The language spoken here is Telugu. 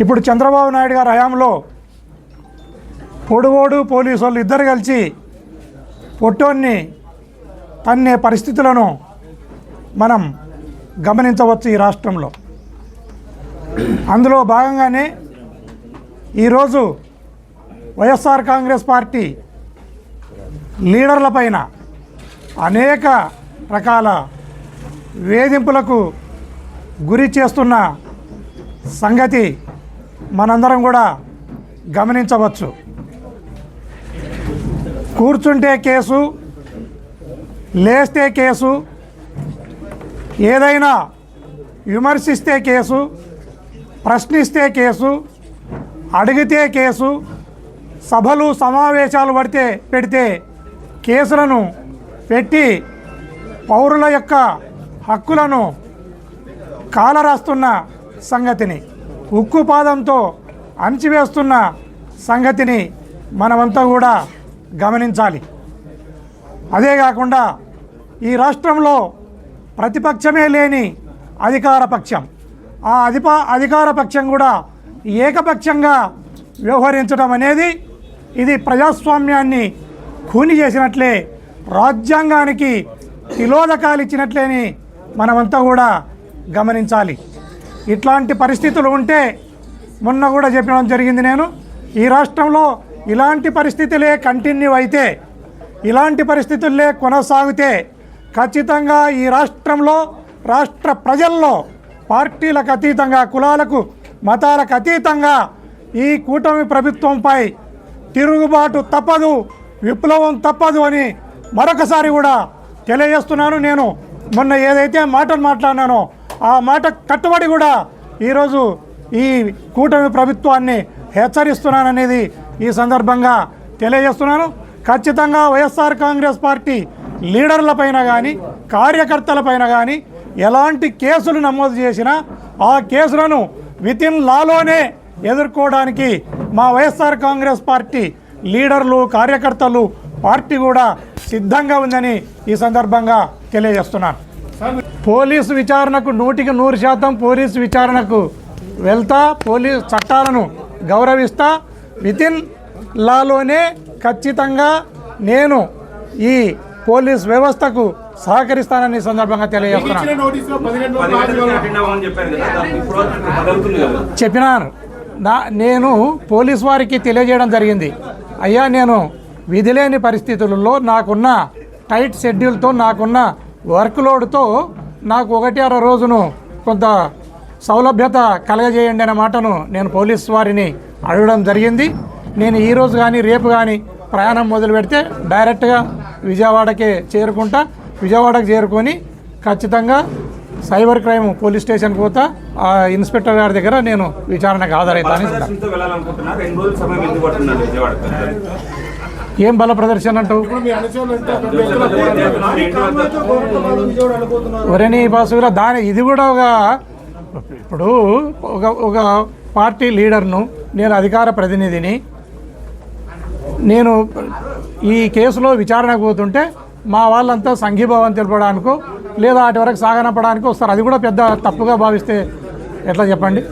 ఇప్పుడు చంద్రబాబు నాయుడు గారి హయాంలో పొడువోడు పోలీసు వాళ్ళు ఇద్దరు కలిసి పొట్టోన్ని తన్నే పరిస్థితులను మనం గమనించవచ్చు ఈ రాష్ట్రంలో. అందులో భాగంగానే ఈరోజు వైఎస్ఆర్ కాంగ్రెస్ పార్టీ లీడర్లపైన అనేక రకాల వేధింపులకు గురి చేస్తున్న సంగతి మనందరం కూడా గమనించవచ్చు. కూర్చుంటే కేసు లేస్తే కేసు ఏదైనా విమర్శిస్తే కేసు ప్రశ్నిస్తే కేసు అడిగితే కేసు సభలు సమావేశాలు పడితే పెడితే కేసులను పెట్టి పౌరుల యొక్క హక్కులను కాలరాస్తున్న సంగతిని. ఉక్కు పాదంతో అణిచివేస్తున్న సంగతిని మనమంతా కూడా గమనించాలి. అదే కాకుండా ఈ రాష్ట్రంలో ప్రతిపక్షమే లేని అధికార పక్షం. ఆ అధిపా అధికార పక్షం కూడా ఏకపక్షంగా వ్యవహరించడం అనేది ఇది ప్రజాస్వామ్యాన్ని ఖూని చేసినట్లే రాజ్యాంగానికి తిలోదకాలు ఇచ్చినట్లేని మనమంతా కూడా గమనించాలి. ఇట్లాంటి పరిస్థితులు ఉంటే మొన్న కూడా చెప్పడం జరిగింది నేను. ఈ రాష్ట్రంలో ఇలాంటి పరిస్థితులే కంటిన్యూ అయితే ఇలాంటి పరిస్థితుల్లే కొనసాగితే ఖచ్చితంగా ఈ రాష్ట్రంలో రాష్ట్ర ప్రజల్లో పార్టీలకు అతీతంగా కులాలకు మతాలకు అతీతంగా ఈ కూటమి ప్రభుత్వంపై తిరుగుబాటు తప్పదు విప్లవం తప్పదు అని మరొకసారి కూడా తెలియజేస్తున్నాను నేను. మొన్న ఏదైతే మాటలు మాట్లాడినానో ఆ మాట కట్టుబడి కూడా ఈరోజు ఈ కూటమి ప్రభుత్వాన్ని హెచ్చరిస్తున్నాననేది ఈ సందర్భంగా తెలియజేస్తున్నాను. ఖచ్చితంగా వైఎస్ఆర్ కాంగ్రెస్ పార్టీ లీడర్లపైన కానీ కార్యకర్తలపైన కానీ ఎలాంటి కేసులు నమోదు చేసినా ఆ కేసులను వితిన్ లాలోనే ఎదుర్కోవడానికి మా వైఎస్ఆర్ కాంగ్రెస్ పార్టీ లీడర్లు కార్యకర్తలు పార్టీ కూడా సిద్ధంగా ఉందని ఈ సందర్భంగా తెలియజేస్తున్నాను. పోలీసు విచారణకు నూటికి నూరు శాతం పోలీసు విచారణకు వెళ్తా పోలీస్ చట్టాలను గౌరవిస్తా. వితిన్ లాలోనే ఖచ్చితంగా నేను ఈ పోలీస్ వ్యవస్థకు సహకరిస్తానని ఈ సందర్భంగా తెలియజేస్తున్నాను. కదా చెప్పినాను. నా నేను పోలీస్ వారికి తెలియజేయడం జరిగింది. అయ్యా నేను విధి లేని పరిస్థితులలో నాకున్న టైట్ షెడ్యూల్తో నాకున్న వర్క్ లోడ్తో నాకు ఒకటి అర రోజును కొంత సౌలభ్యత కలగజేయండి అనే మాటను నేను పోలీస్ వారిని అడగడం జరిగింది. నేను ఈరోజు కానీ రేపు కానీ ప్రయాణం మొదలు పెడితే డైరెక్ట్గా విజయవాడకే చేరుకుంటా. విజయవాడకు చేరుకొని ఖచ్చితంగా సైబర్ క్రైమ్ పోలీస్ స్టేషన్కి పోతా ఆ ఇన్స్పెక్టర్ గారి దగ్గర నేను విచారణకు హాజరవుతాను విజయవాడ? ఏం బల ప్రదర్శన అంటూ బాసుగుల దాని ఇది కూడా ఒక ఇప్పుడు ఒక ఒక పార్టీ లీడర్ను నేను అధికార ప్రతినిధిని నేను ఈ కేసులో విచారణకు పోతుంటే మా వాళ్ళంతా సంఘీభావం తెలపడానికో లేదా అటు వరకు సాగనపడానికి వస్తారు. అది కూడా పెద్ద తప్పుగా భావిస్తే ఎట్లా చెప్పండి?